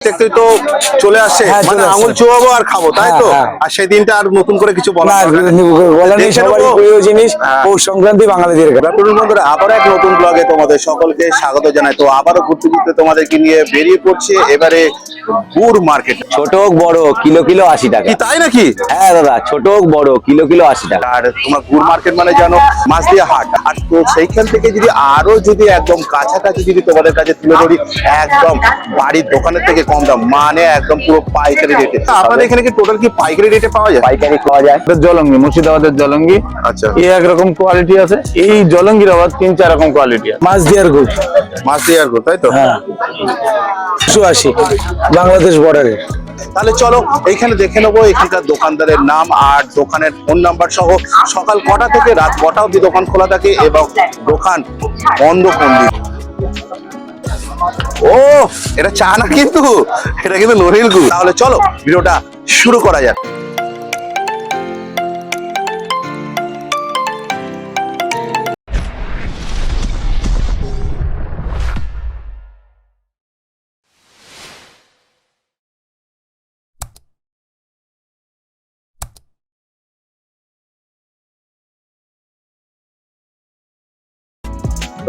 দেখতে তো চলে আসছে হ্যাঁ, মানে আঙুল চুয়াবো আর খাব তাই তো? হ্যাঁ, হ্যাঁ। আর সেই দিনটা আর নতুন করে কিছু বলা জিনিস হ্যাঁ। পৌষ সংক্রান্তি বাঙালিদের তরুণ বন্ধুরা আবার এক নতুন ব্লগে তোমাদের সকলকে স্বাগত জানাই। তো আবারও ঘুরতে ঘুরতে তোমাদেরকে নিয়ে বেরিয়ে পড়ছে এবারে গুড় মার্কেট। ছোট হোক বড় কিলো কিলো আশি টাকা। তাই নাকি? হ্যাঁ দাদা ছোট হোক বড় কিলো কিলো আশি টাকা। আর তোমার গুড় মার্কেট মানে জানো মাছ দিয়ে হাট। আর তো সেইখান থেকে যদি আরও যদি একদম কাছাকাছি যদি তোমাদের কাছে তুলে ধরি একদম বাড়ির দোকানের থেকে কম দাম মানে একদম পুরো পাইকারি রেটে আপনাদের এখানে কি টোটাল কি পাইকারি রেটে পাওয়া যায়? পাইকারি পাওয়া যায়। এটা জলঙ্গি মুর্শিদাবাদের জলঙ্গি। আচ্ছা। এই একরকম কোয়ালিটি আছে। এই জলঙ্গির আবার তিন চার রকম কোয়ালিটি আছে। মাছ দিয়ার গুড় মাছ দিয়ে আর গুড়, তাই তো? হ্যাঁ। একশো আশি বাংলাদেশ বর্ডারে তাহলে চলো এইখানে দেখে নেব এখানকার দোকানদারের নাম আর দোকানের ফোন নাম্বার সহ সকাল কটা থেকে রাত কটা অবধি দোকান খোলা থাকে এবং দোকান বন্ধ কোন দিন ও, এটা চা না কিন্তু? এটা কিন্তু নরিল গুড়। তাহলে চলো, ভিডিওটা শুরু করা যাক।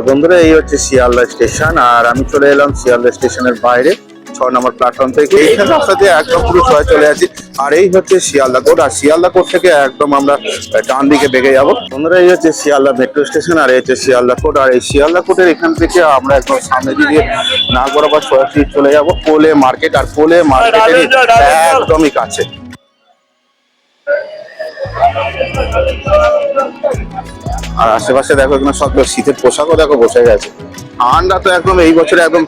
তো বন্ধুরা এই হচ্ছে শিয়ালদা স্টেশন আর আমি চলে এলাম শিয়ালদা স্টেশনের বাইরে ছ নম্বর প্ল্যাটফর্ম থেকে। এইখানে রাস্তা দিয়ে একদম পুরো ছয় চলে আছি আর এই হচ্ছে শিয়ালদা কোট আর শিয়ালদা কোট থেকে একদম আমরা ডান দিকে বেগে যাব। বন্ধুরা এই হচ্ছে শিয়ালদা মেট্রো স্টেশন আর এই হচ্ছে শিয়ালদা কোট আর এই শিয়ালদা কোটের এখান থেকে আমরা একদম সামনে দিয়ে নাক বরাবর চলে যাব পোলে মার্কেট আর পোলে মার্কেটের একদমই কাছে। আর আশেপাশে দেখো এখানে সব শীতের পোশাকও দেখো বসে গেছে। ঠান্ডা তো একদম এই বছরে একদম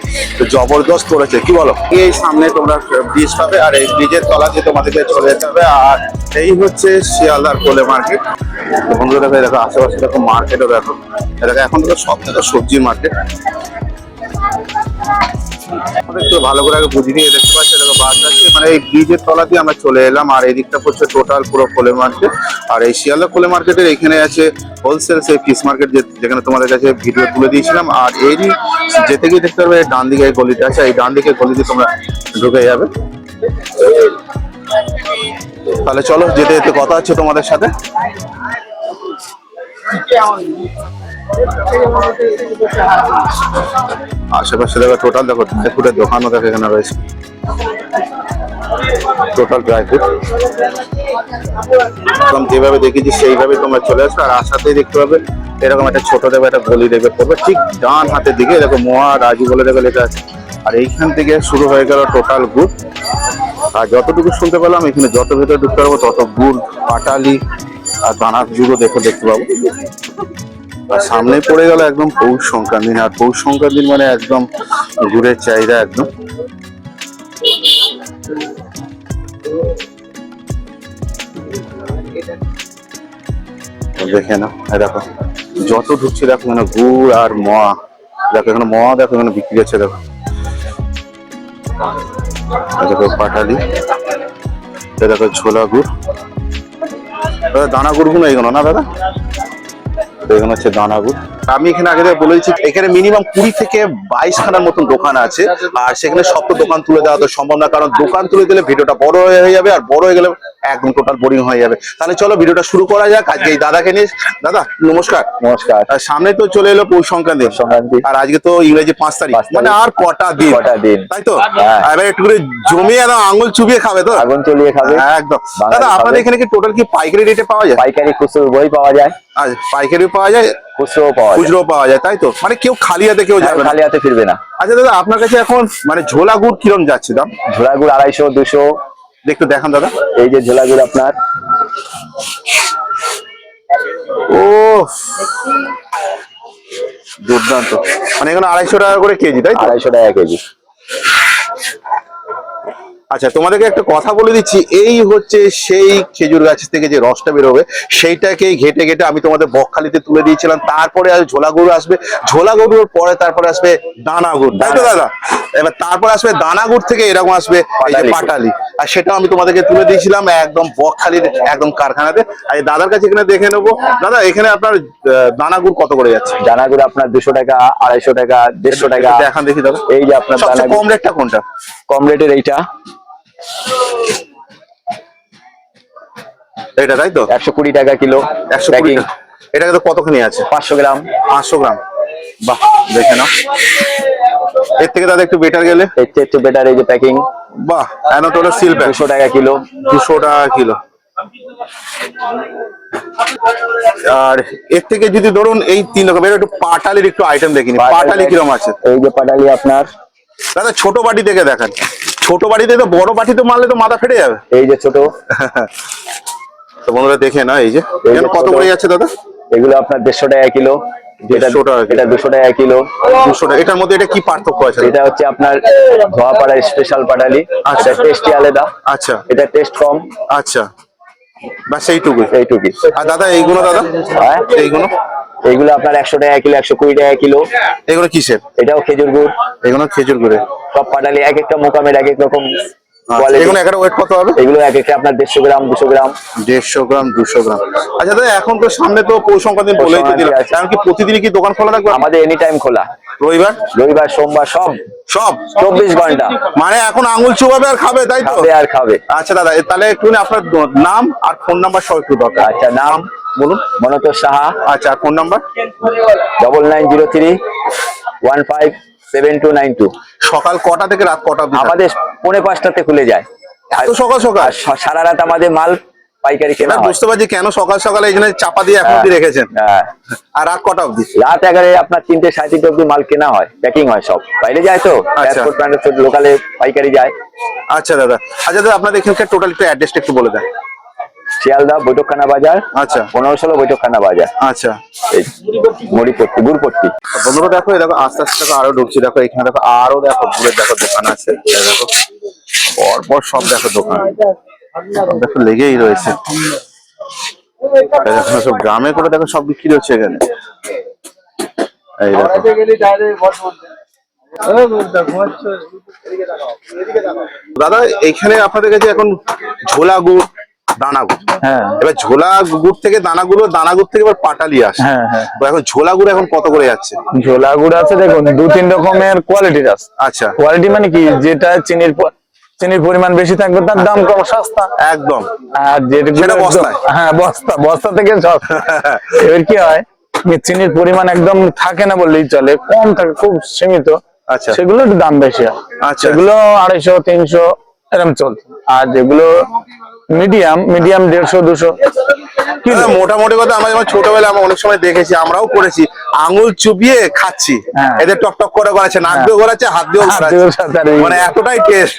জবরদস্ত করেছে। কি বলো? এই সামনে তোমরা ব্রিজ পাবে আর এই ব্রিজের তলা দিয়ে তোমাদেরকে চলে যেতে হবে। আর এই হচ্ছে শিয়ালদার কোলে মার্কেট বন্ধুরা দেখো দেখো, আশেপাশে দেখো মার্কেটও দেখো। দেখো, এখন তো সব থেকে সবজির মার্কেট একটু ভালো করে আগে বুঝিয়ে দেখতে পাচ্ছি। বাস আছে মানে এই ব্রিজের তলা দিয়ে আমরা চলে এলাম, আর এই দিকটা পড়ছে টোটাল পুরো কোলে মার্কেট আর এই শিয়ালদা কোলে মার্কেটের এখানে আছে হোলসেল সেই ফিস মার্কেট যেখানে তোমাদের কাছে ভিডিও তুলে দিয়েছিলাম, আর এরই যেতে গিয়ে দেখতে পারবে ডান দিকে এই গলিটা আছে এই ডান দিকে গলিতে তোমরা ঢুকে যাবে। তাহলে চলো, যেতে যেতে কথা হচ্ছে তোমাদের সাথে। আশেপাশে দেখো টোটাল দেখো ফ্রুটের দোকানও দেখো এখানে রয়েছে। টোটাল ড্রাই ফ্রুট একদম যেভাবে দেখেছি সেইভাবে তোমরা চলে আসবে। আর আসাতেই দেখতে পাবে, এরকম একটা ছোট দেখবে একটা গলি দেখবে পড়বে। ঠিক ডান হাতের দিকে দেখো মোয়া রাজু বলে দেখো লেখা আছে। আর এইখান থেকে শুরু হয়ে গেল টোটাল গুড় আর যতটুকু শুনতে পেলাম, এখানে যত ভেতরে ঢুকতে পারব, তত গুড় পাটালি আর দানার জুড়ো দেখো দেখতে পাবো। আর সামনে পড়ে গেল একদম পৌষ সংক্রান্তি। আর পৌষ সংক্রান্তি মানে একদম গুড়ের চাহিদা একদম। দেখে না দেখো, যত ঢুকছে দেখো মানে গুড় আর মোয়া। দেখো এখানে মোয়া, দেখো এখানে বিক্রি হচ্ছে, দেখো। দেখো পাটালি দেখো ছোলা গুড়। দাদা, দানা গুড়গুলো এগুলো না দাদা? এখানে হচ্ছে দানা গুড়। আমি এখানে আগে থেকে বলে দিচ্ছি এখানে মিনিমাম কুড়ি থেকে বাইশ খানার মতন দোকান আছে। আর সেখানে সব তো দোকান তুলে দেওয়া তো সম্ভব না কারণ দোকান তুলে দিলে ভিডিওটা বড় হয়ে যাবে আর বড় হয়ে গেলে একদম টোটাল বোরিং হয়ে যাবে। তাহলে চলো ভিডিওটা শুরু করা যাক আজকে এই দাদাকে নিয়ে। দাদা নমস্কার। নমস্কার। আর সামনে তো চলে এলো পৌষ সংক্রান্তি। সংক্রান্তি। আর আজকে তো ইংরেজি পাঁচ তারিখ। মানে আর কটা দিন? কটা দিন। তাই তো? হ্যাঁ। এবার একটু করে জমিয়ে একদম আঙুল চুবিয়ে খাবে তো? আগুন চলিয়ে খাবে। হ্যাঁ, একদম। দাদা আপনাদের এখানে কি টোটাল কি পাইকারি রেটে পাওয়া যায়? পাইকারি খুচরো বই পাওয়া যায়। আর পাইকারি পাওয়া যায় খুচরো পাওয়া যায়। খুচরো পাওয়া যায় তাই তো? মানে কেউ খালি হাতে কেউ যাবে খালি হাতে ফিরবে না। আচ্ছা দাদা আপনার কাছে এখন মানে ঝোলা গুড় কিরম যাচ্ছে দাম? ঝোলা গুড় আড়াইশো দুশো। একটু দেখান দাদা। এই যে ঝোলা গুড় আপনার। ও দুর্দান্ত। মানে এখানে আড়াইশো টাকা করে কেজি তাই তো? আড়াইশো টাকা কেজি। আচ্ছা তোমাদেরকে একটা কথা বলে দিচ্ছি। এই হচ্ছে সেই খেজুর গাছ থেকে যে রসটা বেরোবে সেইটাকে ঘেটে ঘেটে আমি তোমাদের বকখালিতে তুলে দিয়েছিলাম। তারপরে আর ঝোলা গরু আসবে। ঝোলা গরুর পরে তারপরে আসবে দানা গুড়। তাই তো দাদা এবার তারপর আসবে দানা গুড় থেকে এরকম আসবে এই যে পাটালি। আর সেটাও আমি তোমাদেরকে তুলে দিয়েছিলাম একদম বকখালির একদম কারখানাতে। আর এই দাদার কাছে এখানে দেখে নেব। দাদা এখানে আপনার দানা গুড় কত করে যাচ্ছে? দানাগুলো আপনার দুশো টাকা আড়াইশো টাকা দেড়শো টাকা। একটু দেখান দেখি দাদা। এই যে আপনার কম রেটটা কোনটা? কম রেটের এইটা। এটা তাই তো? একশো কুড়ি টাকা কিলো একশো এটাকে তো কতখানি আছে? পাঁচশো গ্রাম। পাঁচশো গ্রাম। বাহ দেখে নাও। এর থেকে দাদা একটু বেটার গেলে? এর চেয়ে একটু বেটার এই যে প্যাকিং বাহ অ্যানোটোলো সিল দুশো টাকা কিলো। দুশো টাকা কিলো। আর এর থেকে যদি ধরুন এই তিন রকমের একটু পাটালির একটু আইটেম দেখিনি পাটালি কিরম আছে? এই যে পাটালি আপনার। দাদা ছোট বাটি দেখে দেখান। ছোট বাটিতে তো বড় বাটিতে মারলে তো মাথা ফেটে যাবে। এই যে ছোট। তো বন্ধুরা দেখে না এই যে। কত। করে যাচ্ছে দাদা? এগুলো আপনার দেড়শো টাকা কিলো। যেটা 150 এটা দুশো টাকা কিলো। দুশো টাকা। এটার মধ্যে এটা কি পার্থক্য আছে? এটা হচ্ছে আপনার স্পেশাল পাটালি। আচ্ছা। আলাদা। আচ্ছা। এটা টেস্ট কম। আচ্ছা। বাস এইটুকুই এইটুকুই আর দাদা এইগুলো দাদা? হ্যাঁ? এইগুলো? এইগুলো আপনার একশো টাকা কিলো একশো কুড়ি টাকা কিলো। এগুলো কিসের? এটাও খেজুর গুড়। এগুলো খেজুর গুড়ে সব পাটালি এক একটা মোকামের এক এক রকম। এগুলো একটা ওয়েট কত হবে? এগুলো এক একটা আপনার দেড়শো গ্রাম দুশো গ্রাম। দেড়শো গ্রাম দুশো গ্রাম। আচ্ছা দাদা এখন তো সামনে তো পৌষ সংক্রান্তি বলেই তো সংক্রান্তি দিলাম। আছে। এমনকি প্রতিদিনই কি দোকান খোলা থাকবে? আমাদের এনি টাইম খোলা। রবিবার? রবিবার সোমবার সব। সব? চব্বিশ ঘণ্টা। মানে এখন আঙুল চুবাবে আর খাবে তাই তো? আর খাবে। আচ্ছা দাদা তাহলে একটু আপনার নাম আর ফোন নাম্বার সব একটু দরকার। আচ্ছা নাম বলুন। মনোতোষ সাহা। আচ্ছা phone number? Double nine zero three one five seven two nine two. সকাল কটা থেকে রাত কটা আমাদের পৌনে পাঁচটাতে খুলে যায়। সকাল সকাল? সারা রাত আমাদের মাল পাইকারি কেনা বুঝতে পারছি কেন সকাল সকাল এই জন্য চাপা দিয়ে এখন রেখেছেন। হ্যাঁ। আর রাত কটা অবধি? রাত এগারে আপনার তিনটে সাড়ে তিনটে অব্দি মাল কেনা হয় প্যাকিং হয় সব। বাইরে যায় তো আচ্ছা। লোকালে পাইকারি যায়। আচ্ছা দাদা। আচ্ছা দাদা আপনাদের এখানকার টোটাল একটু অ্যাড্রেসটা একটু বলে দেন। শিয়ালদা বৈঠকখানা বাজার আচ্ছা। পনেরো ষোলো বৈঠকখানা বাজার। আচ্ছা। এই মুড়িপট্টি গুড়পট্টি। বন্ধুরা দেখো এই দেখো আস্তে আস্তে দেখো আরও ঢুকছি। দেখো এখানে দেখো আরও দেখো ঘুরের দেখো দোকান আছে। দেখো পর পর সব দেখো দোকান। দেখো লেগেই রয়েছে। দেখো সব গ্রামে করে দেখো সব বিক্রি হচ্ছে এখানে। এই দেখো। দাদা এইখানে আপনাদের কাছে এখন ঝোলা গুড় দানা গুড় হ্যাঁ। এবার ঝোলা গুড় থেকে দানা গুড় দানা গুড় থেকে এবার পাটালি আসে। হ্যাঁ হ্যাঁ। তো এখন ঝোলা গুড় এখন কত করে যাচ্ছে? ঝোলা গুড় আছে দেখুন দু তিন রকমের কোয়ালিটির আছে। আচ্ছা। কোয়ালিটি মানে কি? যেটা চিনির চিনির পরিমাণ বেশি থাকবে তার দাম কম সস্তা। একদম। আর সেটা একদম- হ্যাঁ বস্তা বস্তা থেকে সস্তা। এবার কি হয়? চিনির পরিমাণ একদম থাকে না বললেই চলে কম থাকে খুব সীমিত। আচ্ছা। সেগুলো একটু দাম বেশি হয়। আচ্ছা। সেগুলো আড়াইশো তিনশো এরকম চলছে। আর যেগুলো মিডিয়াম মিডিয়াম দেড়শো দুশো। মোটামুটি কথা আমরা যেমন ছোটবেলায় আমরা অনেক সময় দেখেছি আমরাও করেছি। আঙুল চুপিয়ে খাচ্ছি। হ্যাঁ। এদের টক টক করে গড়াচ্ছে নাক গড়াচ্ছে হাত দিয়েও হাত গড়াচ্ছে সাঁতার এই- মানে এতটাই টেস্ট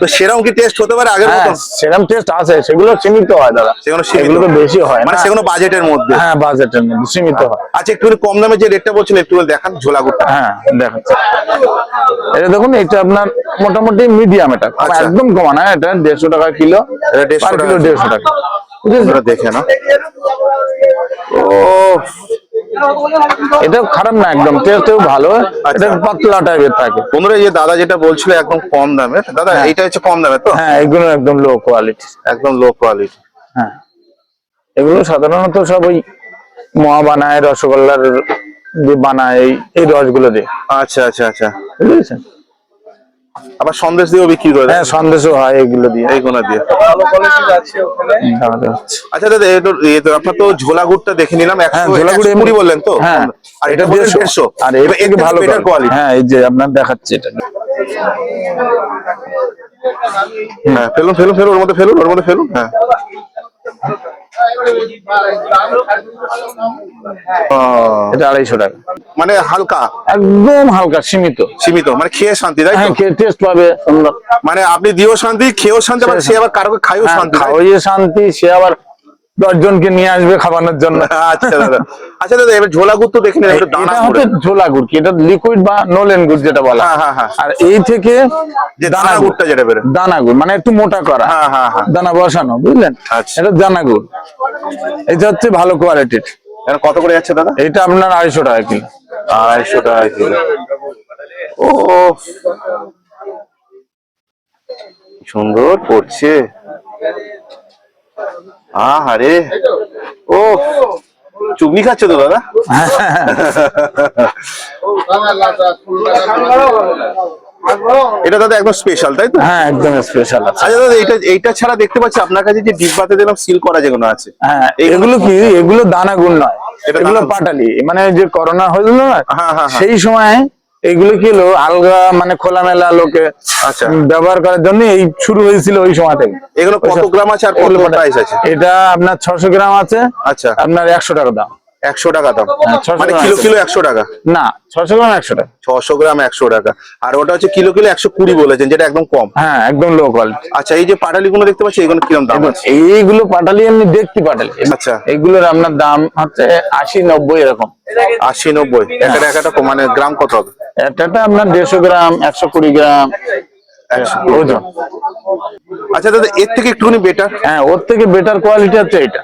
তো সেরকম কি টেস্ট হতে পারে আগের হ্যাঁ মতন? সেরকম টেস্ট আছে সেগুলো সীমিত হয় দাদা। সেগুলো সেগুলো তো বেশি হয় মানে সেগুলো বাজেটের মধ্যে। হ্যাঁ বাজেটের মধ্যে সীমিত হয়। আচ্ছা একটু কম দামে যে রেটটা বলছেন একটু দেখান ঝোলা গুড়টা। হ্যাঁ দেখাচ্ছি। এটা দেখুন এটা আপনার মোটামুটি মিডিয়াম এটা। আচ্ছা। একদম কমা না এটা দেড়শো টাকা কিলো এটা 150 কিলো টাকা। দেড়শো টাকা? আপনারা দেখে না ও এটা খারাপ না একদম টেস্টেও ভালো আচ্ছা। এটা পাতলা টাইপের থাকে। বন্ধুরা যে দাদা যেটা বলছিল একদম কম দামের। দাদা এইটা হচ্ছে কম দামের তো? হ্যাঁ এগুলো একদম লো কোয়ালিটি একদম লো কোয়ালিটি হ্যাঁ। এগুলো সাধারণত সব ওই মোয়া বানায় রসগোল্লার দিয়ে বানায় এই এই রসগুলো দিয়ে। আচ্ছা আচ্ছা আচ্ছা। বুঝেছেন? আবার সন্দেশ দিয়েও বিক্রি করে হ্যাঁ সন্দেশও হয় এগুলো দিয়ে। এইগুলো দিয়ে। খাওয়াতে হচ্ছে। আচ্ছা দাদা এটা এ তো আপনার তো ঝোলা গুড়টা দেখে নিলাম। হ্যাঁ একশো ঝোলা গুড়ি একশো কুড়ি বললেন তো? হ্যাঁ আর এটা বললেন দেড়শো। আর এর থেকে ভালো কোয়ালিটি হ্যাঁ এই যে আপনার দেখাচ্ছে এটা। হ্যাঁ ফেলুন ফেলুন ফেলুন ওর মধ্যে ফেলুন ওর মধ্যে ফেলুন। হ্যাঁ। এটা আড়াইশো টাকা। মানে হালকা? একদম হালকা সীমিত। সীমিত মানে খেয়ে শান্তি তাই হ্যাঁ খেয়ে টেস্ট পাবে মানে আপনি দিও শান্তি খেয়েও শান্তি আবার সে আবার কারও খাইও হ্যাঁ, শান্তি? খাওয়াইয়ে শান্তি সে আবার দশ জনকে নিয়ে আসবে খাওয়ানোর জন্য। আচ্ছা দাদা। আচ্ছা দাদা এবার ঝোলা গুড় তো দেখে এটা হচ্ছে ঝোলা গুড় কি? এটা লিকুইড বা নোলেন গুড় যেটা বলা হ্যাঁ, হ্যাঁ, হ্যাঁ। আর এই থেকে যে দানা গুড়টা যেটা বেরোয়। দানা গুড় মানে একটু মোটা করা। হ্যাঁ, হ্যাঁ, হ্যাঁ। দানা বসানো বুঝলেন? আচ্ছা। এটা দানা গুড়। এটা হচ্ছে ভালো কোয়ালিটির এটা কত করে যাচ্ছে দাদা? এটা আপনার আড়াইশো টাকা কিলো। আড়াইশো টাকা কিলো। ও সুন্দর পড়ছে। আহারে। ও চুগনি খাচ্ছে তো দাদা? এটা দাদা একদম স্পেশাল তাই তো? হ্যাঁ একদম স্পেশাল আছে। আচ্ছা দাদা এটা এইটা ছাড়া দেখতে পাচ্ছি আপনার কাছে যে ডিব্বাতে দিলাম সিল করা যেগুলো আছে। হ্যাঁ এগুলো কি? এগুলো দানা গুণ নয় এগুলো পাটালি। মানে যে করোনা হয়েছিল না হ্যাঁ, হ্যাঁ, হ্যাঁ। সেই সময় এগুলো কি হলো? আলগা মানে খোলামেলা লোকে আচ্ছা। ব্যবহার করার জন্য এই শুরু হয়েছিল ওই সময় থেকে এগুলো কত গ্রাম আছে আর কত প্রাইস আছে? এটা আপনার ছশো গ্রাম আছে আচ্ছা। আপনার একশো টাকা দাম। একশো টাকা দাম। হ্যাঁ, 600 মানে কিলো কিলো একশো টাকা? না ছশো গ্রাম একশো টাকা। ছশো গ্রাম একশো টাকা। আর ওটা হচ্ছে কিলো কিলো একশো কুড়ি বলেছেন যেটা একদম কম। হ্যাঁ একদম লো কোয়ালিটি আচ্ছা এই যে পাটালি গুলো দেখতে পাচ্ছি এগুলো কীরকম দাম আছে? এইগুলো পাটালি এমনি দেখতে পাটালি। আচ্ছা। এগুলোর আপনার দাম হচ্ছে আশি নব্বই এরকম। আশি নব্বই। একটা একটা মানে গ্রাম কত হবে? একটা আপনার দেড়শো গ্রাম একশো কুড়ি গ্রাম ওজন। আচ্ছা দাদা এর থেকে একটুখানি বেটার হ্যাঁ ওর থেকে বেটার কোয়ালিটি হচ্ছে এটা।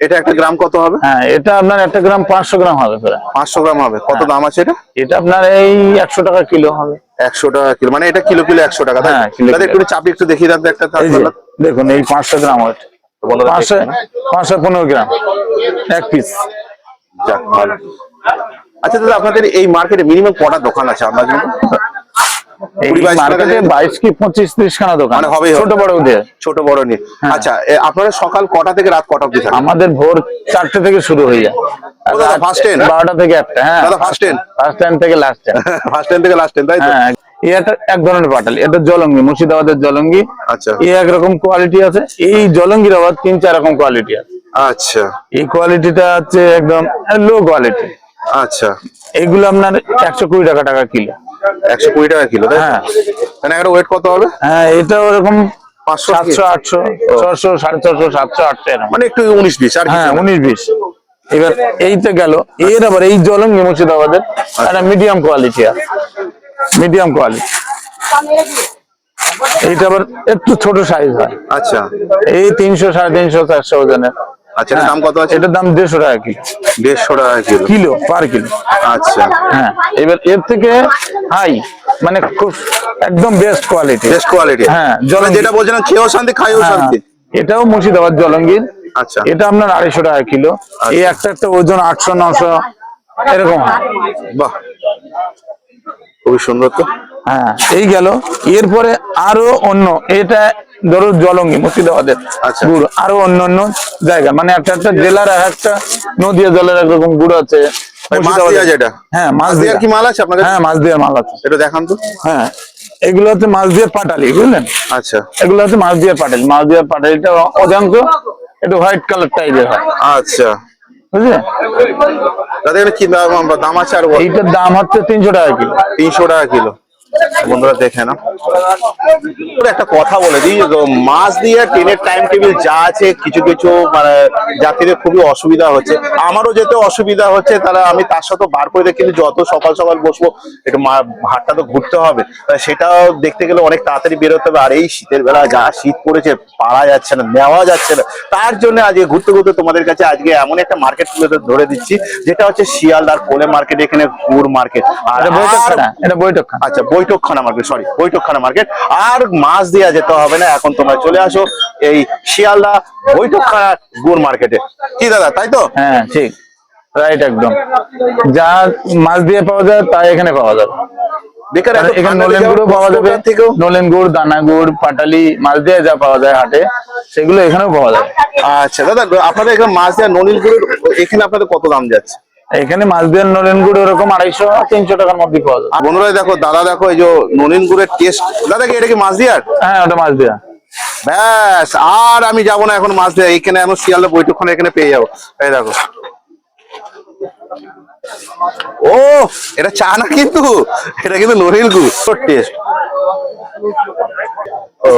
এটা একটা গ্রাম কত হবে? হ্যাঁ এটা আপনার একটা গ্রাম পাঁচশো গ্রাম হবে প্রায়। পাঁচশো গ্রাম হবে। কত দাম আছে এটা? এটা আপনার এই একশো টাকা কিলো হবে। একশো টাকা কিলো। মানে এটা কিলো কিলো একশো টাকা হ্যাঁ, একটু চাপি একটু দেখিয়ে দেন একটা দেখুন এই পাঁচশো গ্রাম বন্ধুরা পাঁচশো পাঁচশো পনেরো গ্রাম। এক পিস যাক ভালো। আচ্ছা দাদা আপনাদের এই মার্কেটে মিনিমাম কটা দোকান আছে জন্য মানে হবে। ছোট বড় দিয়ে। ছোট বড় নিয়ে। হ্যাঁ। আচ্ছা আপনারা সকাল কটা থেকে রাত কটা আমাদের ভোর চারটে থেকে শুরু হয়ে যায়? বারোটা থেকে একটা হ্যাঁ। ফার্স্ট টাইম থেকে লাস্ট টাইম ফার্স্ট টাইম থেকে লাস্ট টাইম তাই তো? হ্যাঁ এটা এক ধরনের পাটালি। এটা জলঙ্গি মুর্শিদাবাদের জলঙ্গি। আচ্ছা। এই একরকম কোয়ালিটি আছে। এই জলঙ্গির আবার তিন চার রকম কোয়ালিটি আছে। আচ্ছা। এই কোয়ালিটিটা হচ্ছে একদম লো কোয়ালিটি আচ্ছা। এইগুলো আপনার একশো কুড়ি টাকা টাকা কিলো। একশো কুড়ি টাকা কিলো তাই হ্যাঁ। মানে একটা ওয়েট কত হবে? হ্যাঁ এটা ওরকম পাঁচশো সাতশো আটশো ছশো সাড়ে ছশো সাতশো আটশো মানে একটু উনিশ বিশ আর হ্যাঁ উনিশ বিশ। এবার এইটা গেল। এর আবার এই জলঙ্গি মুর্শিদাবাদের একটা মিডিয়াম কোয়ালিটি আছে। মিডিয়াম কোয়ালিটি এইটা আবার একটু ছোট সাইজ হয়। আচ্ছা। এই তিনশো সাড়ে তিনশো চারশো ওজনের। আচ্ছা এটার দাম কত আছে? এটার দাম দেড়শো টাকা কিলো। দেড়শো টাকা কিলো। Kilo per kilo. আচ্ছা। হ্যাঁ এবার এর থেকে হাই মানে খুব একদম বেস্ট কোয়ালিটি বেস্ট কোয়ালিটি হ্যাঁ, মানে জলঙ্গি। যেটা বলছেন খেয়েও শান্তি খাইও শান্তি। এটাও মুর্শিদাবাদ জলঙ্গির। আচ্ছা। এটা আপনার আড়াইশো টাকা কিলো। এই একটা একটা ওজন আটশো নশো এরকম। হয় বাহ। খুবই সুন্দর তো। হ্যাঁ এই গেল। এরপরে আরও অন্য এটা ধরো জলঙ্গি মুর্শিদাবাদের আচ্ছা। গুড় আরও অন্য অন্য জায়গা। মানে একটা একটা জেলার এক একটা নদিয়া জেলার একরকম গুড় আছে হ্যাঁ মাছ কি মাল আছে আপনাদের হ্যাঁ মাছ মাল আছে। এটা দেখান তো। হ্যাঁ এগুলো হচ্ছে মাছ দিয়ে পাটালি বুঝলেন? আচ্ছা। এগুলো হচ্ছে মাছ দিয়ে পাটালি। মাছ দিয়ে পাটালিটা অজান্ত একটু হোয়াইট কালার টাইপের হয়। আচ্ছা। দাদা এখানে কি দাম দাম আছে আর এইটার দাম হচ্ছে তিনশো টাকা কিলো। তিনশো টাকা কিলো। বন্ধুরা দেখে না একটা কথা বলে দিই মাছ দিয়ে ট্রেনের টাইম টেবিল যা আছে কিছু কিছু মানে যাত্রীদের খুবই অসুবিধা হচ্ছে। আমারও যেতে অসুবিধা হচ্ছে তারা আমি তার সাথে বার করে কিন্তু যত সকাল সকাল বসবো একটু হাটটা তো ঘুরতে হবে। সেটাও দেখতে গেলে অনেক তাড়াতাড়ি বেরোতে হবে আর এই শীতের বেলা যা শীত পড়েছে পারা যাচ্ছে না নেওয়া যাচ্ছে না। তার জন্য আজকে ঘুরতে ঘুরতে তোমাদের কাছে আজকে এমন একটা মার্কেট তুলে ধরে দিচ্ছি যেটা হচ্ছে শিয়ালদার কোলে মার্কেট এখানে গুড় মার্কেট আর বৈঠকখানা আচ্ছা Baithakkhana market sorry Baithakkhana market আর মাছ দেওয়া যেতে হবে না এখন তোমরা চলে আসো এই শিয়ালদা বৈঠকখানা গুড় মার্কেটে কি দাদা তাই তো? হ্যাঁ ঠিক। রাইট একদম। যা মাছ দিয়ে পাওয়া যায় তাই এখানে পাওয়া যাবে। বেকার এখানে নলেন গুড়ও পাওয়া যাবে। থেকেও? নলেন গুড় দানা গুড় পাটালি মাছ দিয়ে যা পাওয়া যায় হাটে সেগুলো এখানেও পাওয়া আচ্ছা দাদা আপনাদের এখানে মাছ দেওয়া গুড়ের এখানে আপনাদের কত দাম যাচ্ছে? এখানে মাছ দিয়ে নলেন গুড় ওরকম আড়াইশো তিনশো টাকার মধ্যে পাওয়া আর বন্ধুরা দেখো দাদা দেখো এই যে ননিল গুড়ের টেস্ট দাদা কি এটা কি মাছ দেওয়ার হ্যাঁ ওটা মাছ দেওয়া ব্যাস আর আমি যাব না এখন মাছ দেওয়া এখানে এখন শিয়ালদা বৈঠকখানা এখানে পেয়ে যাব। এই দেখো। ও এটা চা না কিন্তু? এটা কিন্তু নরিল গুড়। টেস্ট ও।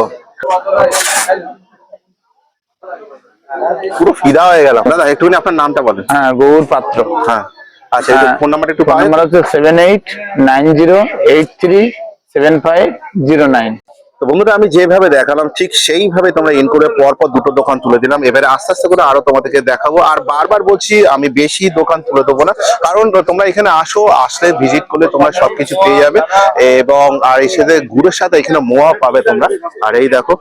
পুরো ফিদা হয়ে গেলাম। দাদা একটুখানি আপনার নামটা বলেন। হ্যাঁ গৌর পাত্র। হ্যাঁ। আচ্ছা ফোন নাম্বারটা একটু ফোন নাম্বার হচ্ছে seven eight nine zero eight three seven five zero nine তো বন্ধুরা আমি যেভাবে দেখালাম ঠিক সেইভাবে তোমরা ইন করে পর পর দুটো দোকান তুলে দিলাম। এবারে আস্তে আস্তে করে আরও তোমাদেরকে দেখাবো। আর বারবার বলছি আমি বেশি দোকান তুলে দেবো না। কারণ তোমরা এখানে আসো আসলে ভিজিট করলে তোমরা সবকিছু পেয়ে যাবে। এবং আর এই সাথে গুড়ের সাথে এখানে মোয়া পাবে তোমরা। আর এই দেখো।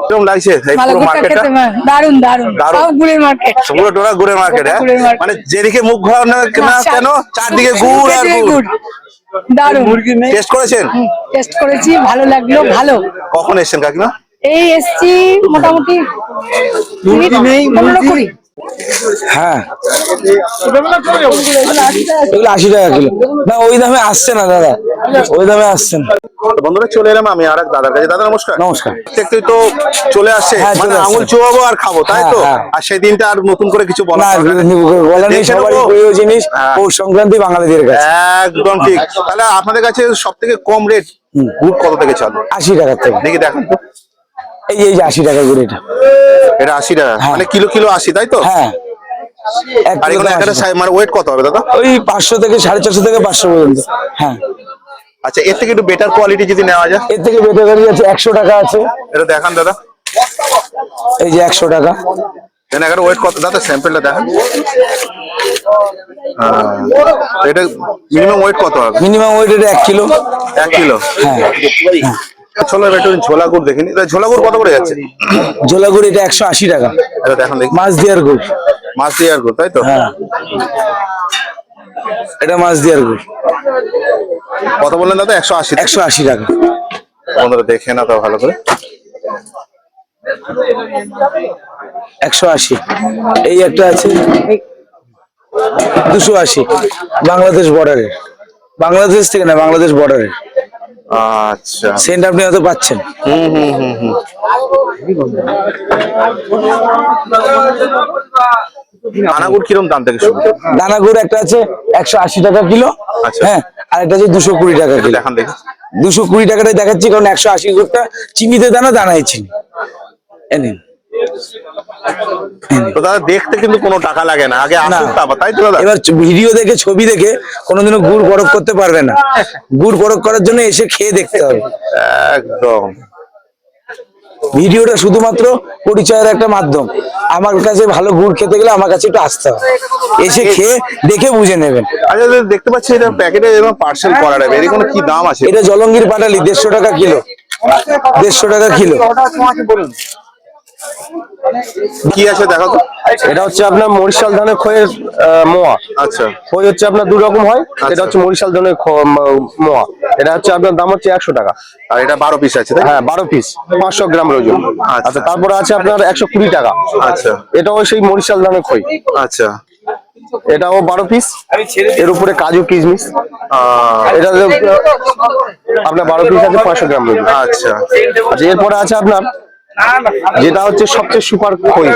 কীরকম লাগছে পুরো মার্কেটটা দারুণ দারুণ দারুণ। সব গুড়ের মার্কেট পুরো ডোরা গুড়ের মার্কেট হ্যাঁ? মানে যেদিকে মুখ ঘোরানো না কেন চারদিকে গুড় আর গুড়। দারুণ টেস্ট করেছেন? টেস্ট করেছি ভালো লাগল ভালো। কখন এসেছেন কাকিমা? এই এসছি মোটামুটি পনেরো কুড়ি। হ্যাঁ। এগুলো আশি টাকা কিলো। না ওই দামে আসছে না দাদা। ওই দামে আসছে না। বন্ধুরা চলে এলাম আমি আর এক দাদার কাছে। দাদা নমস্কার। নমস্কার। দেখতে তো চলে আসছে হ্যাঁ, মানে আঙুল চুয়াবো আর খাব তাই তো? হ্যাঁ। আর সেই দিনটা আর নতুন করে কিছু বলা না বলা নেই। সবারই প্রিয় জিনিস। পৌষ সংক্রান্তি বাঙালিদের কাছে। একদম ঠিক। তাহলে আপনাদের কাছে সব থেকে কম রেট গুড় কত থেকে চালু? আশি টাকার থেকে। দেখি দেখেন। তো এই এই যে আশি টাকা করে এটা। এটা আশি টাকা? হ্যাঁ। মানে কিলো কিলো আশি তাই তো? হ্যাঁ। এক আর এগুলো একটা মানে ওয়েট কত হবে দাদা? ওই পাঁচশো থেকে সাড়ে চারশো থেকে পাঁচশো পর্যন্ত। হ্যাঁ। আচ্ছা এর থেকে একটু বেটার কোয়ালিটি যদি নেওয়া যায়। এর থেকে আছে একশো টাকা আছে। এটা দেখান দাদা। এই যে একশো টাকা। দেন এগারো ওয়েট কত দাদা স্যাম্পলটা দেখান। হ্যাঁ। এটা মিনিমাম ওয়েট কত হবে? মিনিমাম ওয়েট এটা এক কিলো। এক কিলো। হ্যাঁ। একটু দেখিনি। কত করে যাচ্ছে? এটা একশো আশি টাকা। এটা দেখান দেখি। মাছ দিয়ার গুড়। মাছ গুড় তাই তো? হ্যাঁ। এটা মাছ দিয়ার গুড়। কত বললেন দাদা? একশো আশি একশো আশি টাকা। বন্ধুরা দেখে না তো ভালো করে। একশো আশি। এই একটা আছে দুশো আশি। বাংলাদেশ বর্ডারের বাংলাদেশ থেকে না বাংলাদেশ বর্ডারের আচ্ছা। সেন্ট আপনি হয়তো পাচ্ছেন। হুম হুম হুম হুম। দানাগুড় কিরম দাম থেকে শুরু? দানা গুড় একটা আছে একশো আশি টাকা কিলো। আচ্ছা। হ্যাঁ আর একটা আছে দুশো কুড়ি টাকা কিলো। এখন দেখি। দুশো কুড়ি টাকাটাই দেখাচ্ছি কারণ একশো আশি গুড়টা চিনিতে দানা দানাই চিনি। এ নিন। তো দাদা দেখতে কিন্তু কোনো টাকা লাগে না। আগে আসুন তারপর তাই তো দাদা? এবার ভিডিও দেখে ছবি দেখে কোনোদিনও গুড় করতে পারবে না। গুড় করার জন্য এসে খেয়ে দেখতে হবে। একদম। ভিডিওটা শুধুমাত্র পরিচয়ের একটা মাধ্যম। আমার কাছে ভালো গুড় খেতে গেলে আমার কাছে একটু আসতে হবে। এসে খেয়ে দেখে বুঝে নেবেন। আচ্ছা দেখতে পাচ্ছি এটা প্যাকেটে এরকম পার্সেল করা যাবে এর কোনো কি দাম আছে? এটা জলঙ্গির পাটালি দেড়শো টাকা কিলো। দেড়শো টাকা কিলো। কি আছে দেখো তো। এটা হচ্ছে আপনার মরিশাল ধানের খয়ের মোয়া। আচ্ছা। খই হচ্ছে আপনার দু রকম হয়। এটা হচ্ছে মরিশাল ধানের মোয়া। এটা হচ্ছে আপনার দাম হচ্ছে একশো টাকা। আর এটা বারো পিস আছে হ্যাঁ বারো পিস পাঁচশো গ্রাম ওজন। আচ্ছা। আচ্ছা তারপরে আছে আপনার একশো কুড়ি টাকা। আচ্ছা। এটাও সেই মরিশাল ধানের খই। আচ্ছা। এটাও বারো পিস এর উপরে কাজু কিশমিশ। এটা আপনার বারো পিস আছে পাঁচশো গ্রাম আচ্ছা। আচ্ছা এরপরে আছে আপনার যেটা হচ্ছে সবচেয়ে সুপার খই।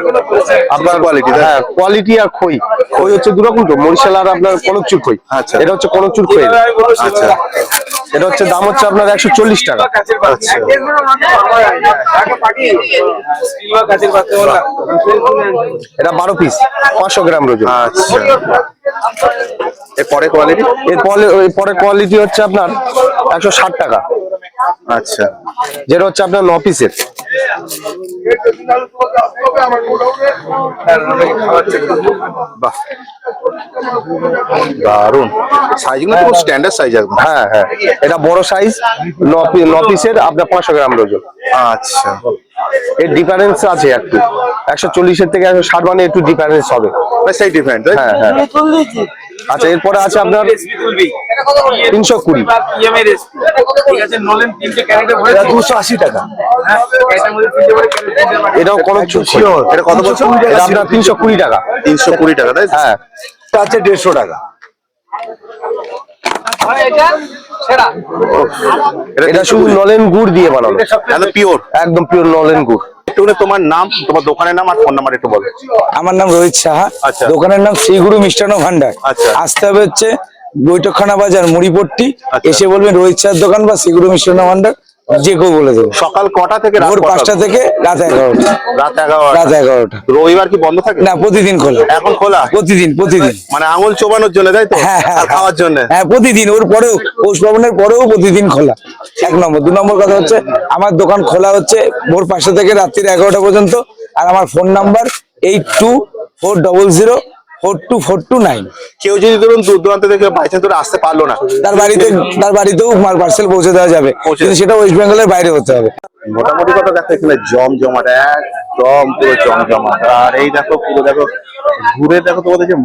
আপনার কোয়ালিটি হ্যাঁ কোয়ালিটি আর খই। খই হচ্ছে দু রকম তো মরিশাল আর আপনার কনকচুর খই। আচ্ছা। এটা হচ্ছে কনকচুর খই। আচ্ছা। এটা হচ্ছে দাম হচ্ছে আপনার একশো চল্লিশ টাকা। আচ্ছা। এটা বারো পিস পাঁচশো গ্রাম ওজন আচ্ছা। এর পরে কোয়ালিটি এর পরে এর পরে কোয়ালিটি হচ্ছে আপনার একশো ষাট টাকা। আচ্ছা। যেটা হচ্ছে আপনার ন পিসের বাহ। দারুণ সাইজগুলো তো স্ট্যান্ডার্ড সাইজ একদম। হ্যাঁ হ্যাঁ। এটা বড় সাইজ ন পিসের আপনার পাঁচশো গ্রাম ওজন আচ্ছা। এর ডিফারেন্স আছে একটু। একশো চল্লিশের থেকে একশো ষাট মানে একটু ডিফারেন্স হবে। সেই ডিফারেন্ট হ্যাঁ হ্যাঁ। আচ্ছা এরপরে আছে আপনার তিনশো কুড়ি। দুশো আশি টাকা। এটাও কোনো এটা কত বছর? এটা আপনার তিনশো কুড়ি টাকা। তিনশো কুড়ি টাকা তাই হ্যাঁ। আছে দেড়শো টাকা। এটা শুধু নলেন গুড় দিয়ে বানানো। একদম পিওর একদম পিওর নলেন গুড়। একটু তোমার নাম তোমার দোকানের নাম আর ফোন নাম্বার একটু বলো। আমার নাম রোহিত সাহা। আচ্ছা। দোকানের নাম শ্রীগুরু মিষ্টান্ন ভান্ডার। আচ্ছা। আসতে হবে হচ্ছে বৈঠকখানা বাজার মুড়িপট্টি। আচ্ছা। এসে বলবেন রোহিত সাহার দোকান বা শ্রীগুরু মিষ্টান্ন ভান্ডার। যে কেউ বলে দেবো। সকাল কটা থেকে ভোর পাঁচটা থেকে রাত এগারোটা রাত এগারোটা। রাত এগারোটা। রবিবার কি বন্ধ থাকে? না প্রতিদিন খোলা। এখন খোলা? প্রতিদিন প্রতিদিন। মানে আঙুল চোবানোর জন্য তাই তো? হ্যাঁ হ্যাঁ খাওয়ার জন্য? হ্যাঁ প্রতিদিন। ওর পরেও পৌষ পার্বণের পরেও প্রতিদিন খোলা। এক নম্বর। দু নম্বর কথা হচ্ছে আমার দোকান খোলা হচ্ছে ভোর পাঁচটা থেকে রাত্রির এগারোটা পর্যন্ত। আর আমার phone number eight two four double zero four two four two nine. কেউ যদি ধরুন দূর দূরান্ত থেকে বাইচান্স ধরে আসতে পারল না তার বাড়িতে তার বাড়িতেও পার্সেল পৌঁছে দেওয়া যাবে। কিন্তু সেটা ওয়েস্ট বেঙ্গলের বাইরে হতে হবে। মোটামুটি কথা দেখো এখানে জমজমাট একদম পুরো জমজমাট। আর এই দেখো পুরো দেখো ঘুরে দেখো তোমাদের যে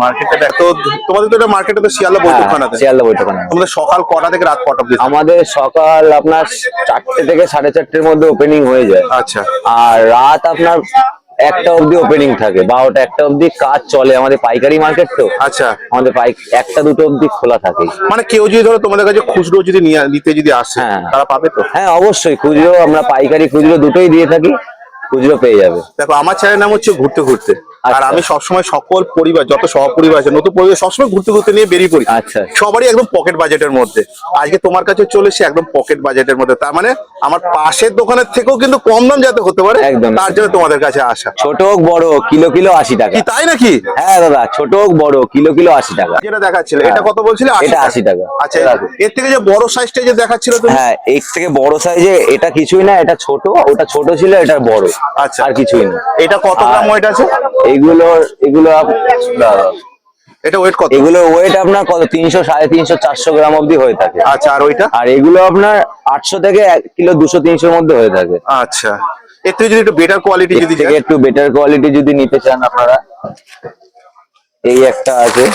দেখো তোমাদের তো এটা মার্কেটে তো শিয়ালদা বৈঠকখানা আছে শিয়ালদা বৈঠকখানা তোমাদের সকাল কটা থেকে রাত কটা থাকে? আমাদের সকাল আপনার চারটে থেকে সাড়ে চারটের মধ্যে ওপেনিং হয়ে যায়। আচ্ছা। আর রাত আপনার একটা অবধি ওপেনিং থাকে। বারোটা একটা অবধি কাজ চলে আমাদের পাইকারি মার্কেট তো। আচ্ছা। আমাদের পাইক একটা দুটো অবধি খোলা থাকে। মানে কেউ যদি ধরো তোমাদের কাছে খুচরো যদি নিয়ে নিতে যদি আসে হ্যাঁ। তারা পাবে তো? হ্যাঁ অবশ্যই। খুচরো আমরা পাইকারি খুচরো দুটোই দিয়ে থাকি খুচরো পেয়ে যাবে। দেখো আমার ছেলের নাম হচ্ছে ঘুরতে ঘুরতে। আর আচ্ছা। আমি সবসময় সকল পরিবার যত সহপরিবার আছে নতুন পরিবার সবসময় ঘুরতে ঘুরতে নিয়ে বেরিয়ে পড়ি। আচ্ছা। সবারই একদম পকেট বাজেটের মধ্যে। আজকে তোমার কাছে চলে এসে একদম পকেট বাজেটের মধ্যে। তার মানে আমার পাশের দোকানের থেকেও কিন্তু কম দাম যাতে হতে পারে একদম। তার জন্য তোমাদের কাছে আসা। ছোট হোক বড় হোক, কিলো কিলো আশি টাকা। কি তাই নাকি? হ্যাঁ দাদা ছোট হোক বড় কিলো কিলো আশি টাকা। যেটা দেখাচ্ছিল এটা কত বলছিলে? এটা 80 টাকা। আচ্ছা এর থেকে যে বড় সাইজটা যে দেখাচ্ছিল তুমি? হ্যাঁ এর থেকে বড় সাইজে এটা কিছুই না এটা ছোট। ওটা ছোট ছিল এটা বড়। আচ্ছা। আর কিছুই না। এটা কত গ্রাম ওয়েট আছে? এগুলো আপ- এটা ওয়েট কত? এগুলোর ওয়েট আপনার কত? তিনশো সাড়ে তিনশো চারশো গ্রাম অবধি হয়ে থাকে। আচ্ছা আর ওইটা? আর এগুলো আপনার আটশো থেকে এক কিলো দুশো তিনশোর মধ্যে হয়ে থাকে। আচ্ছা। এর থেকে যদি একটু বেটার কোয়ালিটি যদি একটু বেটার কোয়ালিটি যদি নিতে চান আপনারা এই একটা আছে।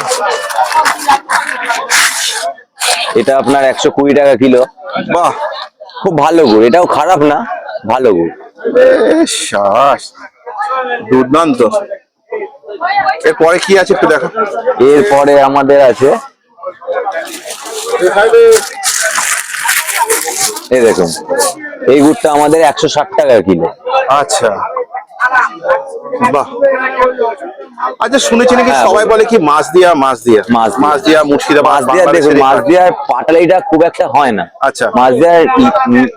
এটা আপনার একশো কুড়ি টাকা কিলো। বাহ। খুব ভালো গুড়। এটাও খারাপ না ভালো গুড়। দুর্দান্ত। এরপরে কি আছে একটু দেখো। এরপরে আমাদের আছে এই দেখুন এই গুড়টা আমাদের একশো ষাট টাকা কিলো। আচ্ছা। বাহ। আচ্ছা শুনেছি নাকি হ্যাঁ, সবাই বলে কি মাছ দিয়া মাছ দিয়া? মাছ দিয়া। মাছ দিয়া মুর্শিদাবাদ মাছ দেওয়ার দেখুন মাছ দেওয়ার পাটালিটা খুব একটা হয় না। আচ্ছা। মাছ দেওয়ার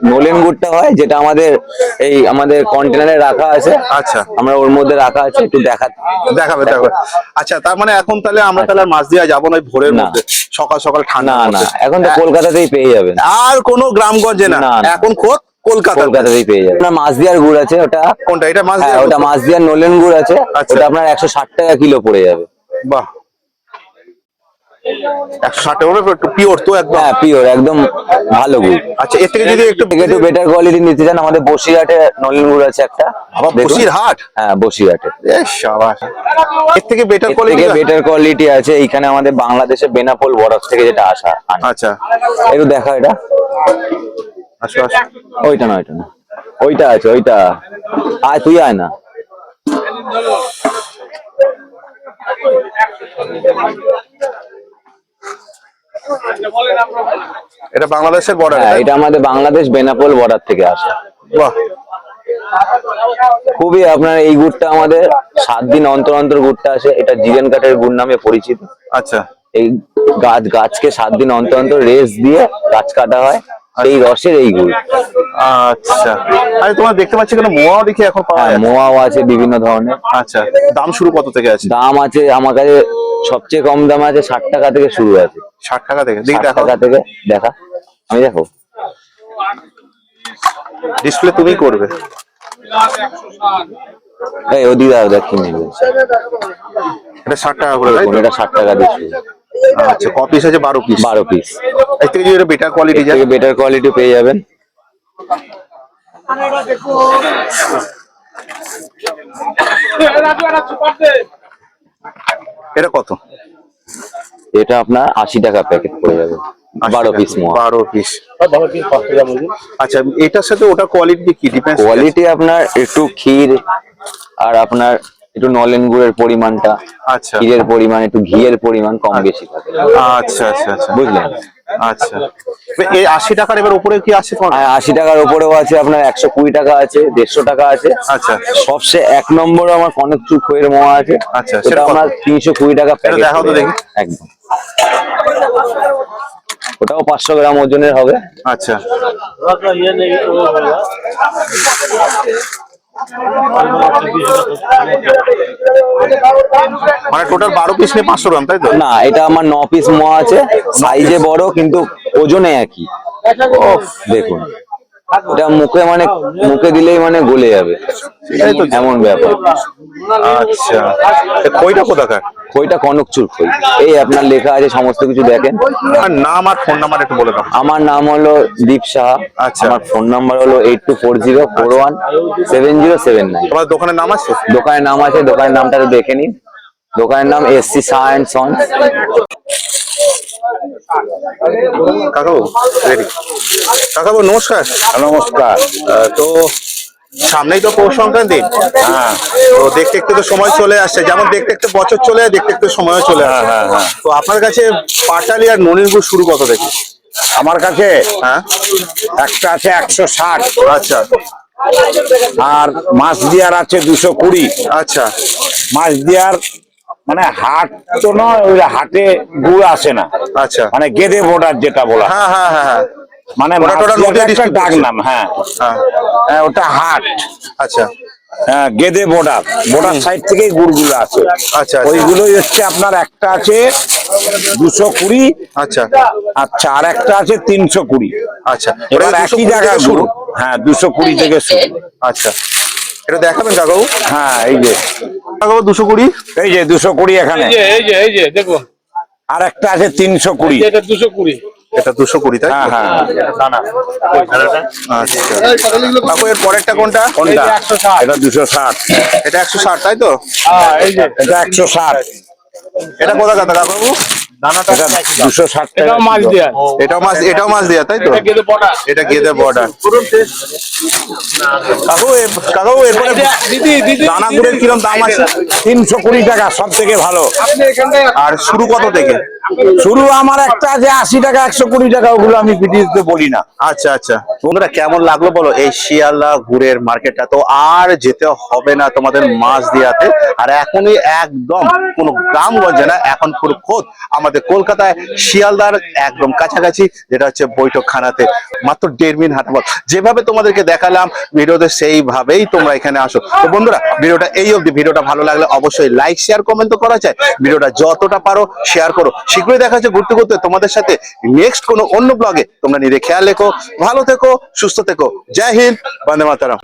নোলেন গুড়টা হয় যেটা আমাদের এই আমাদের কন্টেনারে রাখা আছে। আচ্ছা। আমরা ওর মধ্যে রাখা আছে একটু দেখা দেখাবে দেখাবে। আচ্ছা তার মানে এখন তাহলে আমরা তাহলে মাছ দিয়া যাব না ভোরের না। মধ্যে? সকাল সকাল ঠান্ডা না এখন তো কলকাতাতেই পেয়ে যাবেন। আর কোনো গ্রামগঞ্জে না। এখন খোদ কলকাতা কলকাতাতেই পেয়ে যাবেন আপনার গুড় আছে ওটা কোনটা? এটা মাছ হ্যাঁ ওটা নোলেন গুড় আছে আচ্ছা। ওটা আপনার একশো ষাট টাকা কিলো পড়ে যাবে। বাহ। একশো ষাট টাকা পিওর তো একদম। হ্যাঁ পিওর একদম ভালো গুড়। আচ্ছা এর থেকে যদি একটু বেটার কোয়ালিটি নিতে চান আমাদের বসিরহাটে নলেন গুড় আছে একটা। আবার। বসিরহাট? হ্যাঁ বসিরহাটে। সাবাস। এর থেকে বেটার কোয়ালিটি বেটার কোয়ালিটি আছে? এইখানে আমাদের বাংলাদেশের বেনাপোল বরফ থেকে যেটা আসা আচ্ছা। একটু দেখা এটা। আসো আসো। ওইটা না ওইটা না। ওইটা আছে ওইটা। আয় তুই আয় না। এটা বাংলাদেশের বর্ডার হ্যাঁ এটা আমাদের বাংলাদেশ বেনাপোল বর্ডার থেকে আসে। বাহ। খুবই আপনার এই গুড়টা আমাদের সাত দিন অন্তর অন্তর গুড়টা আসে। এটা জিরেন কাঠের গুড় নামে পরিচিত। আচ্ছা। এই গাছ গাছকে সাত দিন অন্তর অন্তর রেস দিয়ে গাছ কাটা হয়। সেই রসের এই গুড় আচ্ছা। আরে তোমার দেখতে পাচ্ছি কেন মোয়াও দেখি এখন পাওয়া হ্যাঁ যায় মোয়াও আছে বিভিন্ন ধরনের। আচ্ছা দাম শুরু কত থেকে আছে? দাম আছে আমার কাছে সবচেয়ে কম দাম আছে ষাট টাকা থেকে শুরু আছে। ষাট টাকা থেকে? দেখি দেখো টাকা থেকে দেখা। আমি দেখো। ডিসপ্লে তুমি করবে। এই ও দিদা দেখ। নেবে এটা ষাট টাকা করে এটা ষাট টাকা শুরু আচ্ছা ক পিস আছে? বারো পিস বারো পিস এর থেকে যদি বেটার কোয়ালিটি যায়? বেটার কোয়ালিটি পেয়ে যাবেন। এটা কত? এটা আপনার আশি টাকা প্যাকেট পড়ে যাবে। বারো পিস মোয়া। বারো পিস আচ্ছা এটার সাথে ওটা কোয়ালিটি কি? ডিফারেন্স কোয়ালিটি আপনার একটু ক্ষীর আর আপনার একটু নলেন গুড়ের পরিমাণটা আচ্ছা। ক্ষীরের পরিমাণ একটু ঘিয়ের পরিমাণ কম বেশি থাকে। আচ্ছা আচ্ছা আচ্ছা। বুঝলেন? আচ্ছা। এই আশি টাকার এবার উপরে কি আছে আশি টাকার উপরেও আছে আপনার একশো কুড়ি টাকা আছে দেড়শো টাকা আছে। আচ্ছা। সবচেয়ে এক নম্বর আমার কনেক চুপ খইয়ের মোয়া আছে। আচ্ছা, সেটা সেটা আমার তিনশো কুড়ি টাকা প্যাকেট দেখাও তো দেখি। একদম। ওটাও পাঁচশো গ্রাম ওজনের হবে। আচ্ছা। মানে টোটাল বারো পিস নিয়ে পাঁচশো গ্রাম, তাই তো? না, এটা আমার ন পিস মোয়া আছে সাইজে বড়, কিন্তু ওজনে একই। দেখুন। এটা মুখে মানে মুখে দিলেই মানে গলে যাবে। তো এমন ব্যাপার। আচ্ছা। কইটা কোথাকার? খইটা কনকচুর খই এই আপনার লেখা আছে সমস্ত কিছু দেখেন। আর নাম আর ফোন নাম্বার একটু বলে দাও। আমার নাম হলো দীপ সাহা। আচ্ছা। আমার ফোন নাম্বার হলো eight two four zero four one seven zero seven nine তোমার দোকানের নাম আছে? দোকানের নাম আছে দোকানের নামটা দেখে নিন। দোকানের নাম S C Shah and sons কাকাবু ready কাকাবু নমস্কার। নমস্কার। তো সামনেই তো পৌষ সংক্রান্তি। হ্যাঁ। তো দেখতে দেখতে তো সময় চলে আসছে। যেমন দেখতে দেখতে বছর চলে দেখতে দেখতে সময় চলে আসে। হ্যাঁ, হ্যাঁ। তো আপনার কাছে পাটালি আর ননির গুড় শুরু কত থেকে? আমার কাছে হ্যাঁ? একটা আছে একশো ষাট। আচ্ছা। আর মাছ দিয়ার আছে দুশো কুড়ি। আচ্ছা। মাছ দিয়ার মানে হাট তো নয় ওই হাটে গুড় আসে না। আচ্ছা। মানে গেদে বোর্ডার যেটা বলা হ্যাঁ। হ্যাঁ হ্যাঁ হ্যাঁ মানে ডাক নাম হ্যাঁ। হ্যাঁ। হ্যাঁ, ওটা হাট। আচ্ছা। হ্যাঁ গেদে বর্ডার বর্ডার সাইড থেকে গুড়গুলো আছে আচ্ছা, আচ্ছা। ওইগুলোই হচ্ছে আপনার একটা আছে দুশো কুড়ি। আচ্ছা। আচ্ছা আর একটা আছে তিনশো কুড়ি। আচ্ছা। এবার একই জায়গায় শুরু? হ্যাঁ দুশো কুড়ি থেকে শুরু। আচ্ছা। এটা দেখাবেন কাকাবু হ্যাঁ এই যে। কাকাবু দুশো কুড়ি? এই যে দুশো কুড়ি এখানে। এই যে এই যে এই যে দেখুন। আর একটা আছে তিনশো কুড়ি। এটা দুশো কুড়ি। এটা দুশো কুড়ি তাই হ্যাঁ হ্যাঁ। আচ্ছা কাকু এর পরেরটা কোনটা? কোনটা? একশো ষাট। এটা দুশো ষাট। এটা একশো ষাট তাই তো? হ্যাঁ এই যে। এটা একশো ষাট। এটা কোথা কথা কাকাবু দুশো ষাট টাকা মাছ কিলো। এটাও মাছ এটাও মাছ দেয়া তাই তো? এটা গেদের বর্ডার কাকু এ- এরপরে দিদি দিদি দানা গুড়ের কিরম দাম আছে? তিনশো কুড়ি টাকা সব থেকে ভালো আর শুরু কত থেকে? শুরু আমার একটা আছে আশি টাকা একশো কুড়ি টাকা ওগুলো আমি ভিডিওতে বলি না। আচ্ছা আচ্ছা। বন্ধুরা কেমন লাগল বলো? এই শিয়ালদা গুড়ের মার্কেটটা। তো আর যেতে হবে না তোমাদের মাছ দিয়াতে। আর এখনই একদম কোনো গ্রামগঞ্জে না এখন পুরো খোদ আমাদের কলকাতায় শিয়ালদার একদম কাছাকাছি, যেটা হচ্ছে বৈঠকখানাতে। মাত্র দেড় মিনিট হাঁটা পথ। যেভাবে তোমাদেরকে দেখালাম, ভিডিওতে সেইভাবেই তোমরা এখানে আসো। তো বন্ধুরা, ভিডিওটা এই অবধি। ভিডিওটা ভালো লাগলে অবশ্যই লাইক শেয়ার কমেন্ট তো করা চাই ভিডিওটা যতটা পারো শেয়ার করো। শীঘ্রই দেখা হচ্ছে ঘুরতে ঘুরতে তোমাদের সাথে নেক্সট কোনো অন্য ব্লগে তোমরা নিজে খেয়াল রেখো, ভালো থেকো, সুস্থ থেকো। জয় হিন্দ, বন্দে মাতারাম।